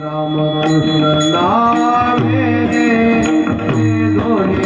राम कृष्ण नामे दोन्ही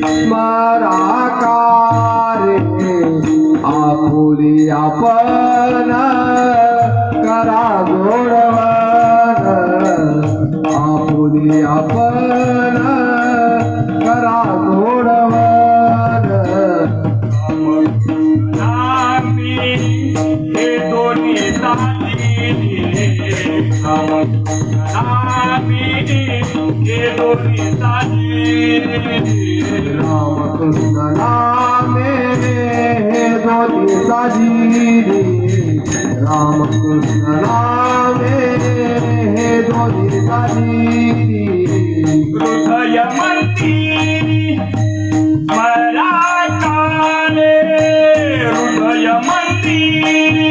स्मराकारे आपुली आपण करा गोडवन. आपुली आपण करा गोडवन. नामी हे दोन्ही साथी नामी हे दोन्ही साथी रामकृष्ण नामे हे दोन्ही साजीरी रामकृष्ण नामे हे दोन्ही साजीरी हृदय मंदिरी मराठाने हृदय मंदिरी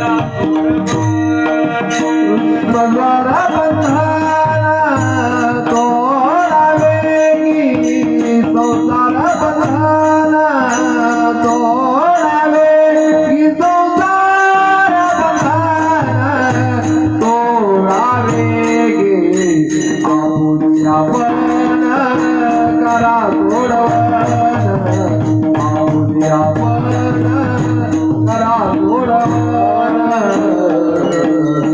करा तोडवन আমার